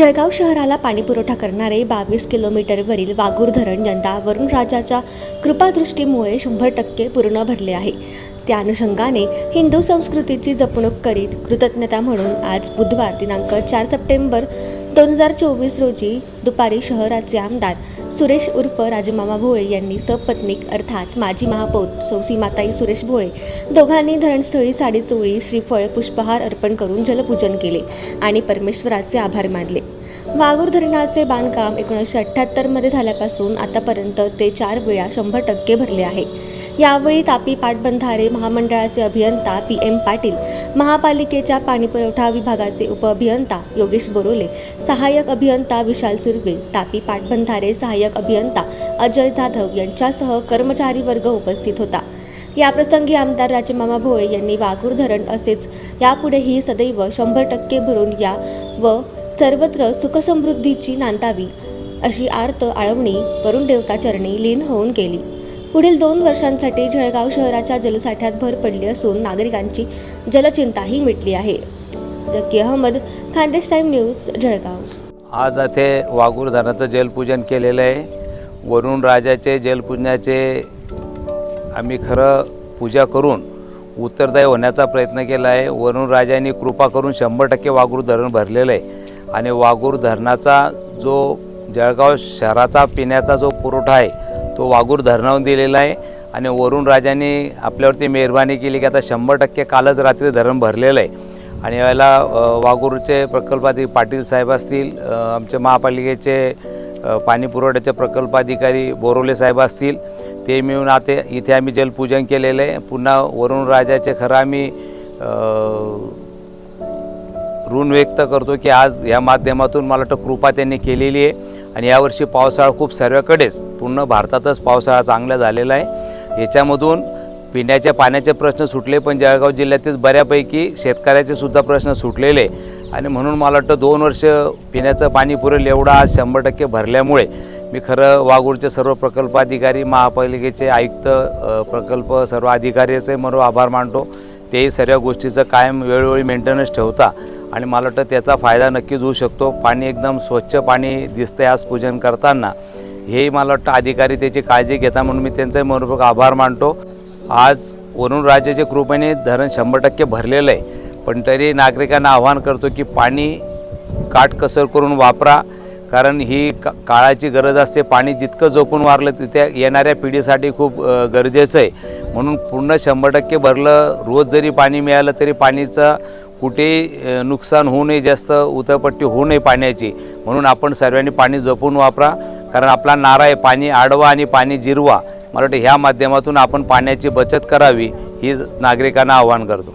जळगाव शहराला पाणीपुरवठा करणारे बावीस किलोमीटरवरील वागूर धरण यंदा वरुण राजाच्या कृपादृष्टीमुळे शंभर टक्के पूर्ण भरले आहे. त्या अनुषंगाने हिंदू संस्कृतीची जपणूक करीत कृतज्ञता म्हणून आज बुधवार दिनांक चार सप्टेंबर दोन हजार चोवीस रोजी दुपारी शहराचे आमदार सुरेश उर्फ राजमामा भोळे यांनी सपत्नीक अर्थात माजी महापौर सौसीमाताई सुरेश भोळे दोघांनी धरणस्थळी साडी चोळी श्रीफळ पुष्पहार अर्पण करून जलपूजन केले आणि परमेश्वराचे आभार मानले. वाघूर धरणाचे बांधकाम एकोणीसशे अठ्ठ्याहत्तरमध्ये झाल्यापासून आतापर्यंत ते चार वेळा शंभर टक्के भरले आहे. यावेळी तापी पाटबंधारे महामंडळाचे अभियंता पी एम पाटील महापालिकेच्या पाणीपुरवठा विभागाचे उपअभियंता योगेश बोरोले सहाय्यक अभियंता विशाल सुर्वे तापी पाटबंधारे सहाय्यक अभियंता अजय जाधव यांच्यासह कर्मचारी वर्ग उपस्थित होता. याप्रसंगी आमदार राजमामा भोळे यांनी वाघूर धरण असेच यापुढेही सदैव शंभर टक्के भरून या व सर्वत्र सुखसमृद्धीची नांदावी अशी आर्त आळवणी वरुण देवताचरणी लीन होऊन केली पुढील दोन वर्षांसाठी जळगाव शहराच्या जलसाठ्यात भर पडली असून नागरिकांची जलचिंताही मिटली आहे. Zaki Ahmad Khandesh time news Jalgaon. आज येथे वाघूर धरणाचं जलपूजन केलेलं आहे. वरुण राजाचे जलपूजनाचे आम्ही खरं पूजा करून उत्तरदायी होण्याचा प्रयत्न केला आहे. वरुण राजांनी कृपा करून शंभर टक्के वाघूर धरण भरलेलं आहे. आणि वागूर धरणाचा जो जळगाव शहराचा पिण्याचा जो पुरवठा आहे तो वागूर धरणावरून दिलेला आहे. आणि वरुण राजांनी आपल्यावरती मेहरबानी केली की आता शंभर टक्के कालच रात्री धरण भरलेलं आहे. आणि यावेळेला वागूरचे प्रकल्पाधिक पाटील साहेब असतील आमचे महापालिकेचे पाणीपुरवठ्याचे पाणी पुरवठ्याचे प्रकल्पाधिकारी बोरोले साहेब असतील ते मिळून आता इथे आम्ही जलपूजन केलेलं आहे. पुन्हा वरुण राजाचे खरं आम्ही ऋण व्यक्त करतो की आज या माध्यमातून मला वाटतं कृपा त्यांनी केलेली आहे. आणि यावर्षी पावसाळा खूप सर्वकडेच पूर्ण भारतातच पावसाळा चांगला झालेला आहे. याच्यामधून पिण्याच्या पाण्याचे प्रश्न सुटले पण जळगाव जिल्ह्यातील बऱ्यापैकी शेतकऱ्याचे सुद्धा प्रश्न सुटलेले. आणि म्हणून मला वाटतं दोन वर्ष पिण्याचं पाणी पुरेल एवढं आज शंभर टक्के भरल्यामुळे. मी खरं वागूरचे सर्व प्रकल्पाधिकारी महापालिकेचे आयुक्त प्रकल्प सर्व अधिकाऱ्याचे म्हणून आभार मानतो. तेही सर्व गोष्टीचं कायम वेळोवेळी मेंटेनन्स ठेवता. आणि मला वाटतं त्याचा फायदा नक्कीच होऊ शकतो. पाणी एकदम स्वच्छ पाणी दिसतंय आज पूजन करताना. हेही मला वाटतं अधिकारी त्याची काळजी घेता म्हणून मी त्यांचाही मनपूर्वक आभार मानतो. आज वरुण राजाच्या कृपेने धरण शंभर टक्के भरलेलं आहे. पण तरी नागरिकांना आव्हान करतो की पाणी काटकसर करून वापरा. कारण ही का काळाची गरज असते. पाणी जितकं जोपून वारलं तिथे येणाऱ्या पिढीसाठी खूप गरजेचं आहे. म्हणून पूर्ण शंभर टक्के भरलं रोज जरी पाणी मिळालं तरी पाणीचं कुठे नुकसान होऊ नये जास्त उतरपट्टी होऊ नये पाण्याची. म्हणून आपण सर्वांनी पाणी जपून वापरा. कारण आपला नारा आहे पाणी आडवा आणि पाणी जिरवा. मला वाटतं ह्या माध्यमातून आपण पाण्याची बचत करावी ही नागरिकांना आवाहन करतो.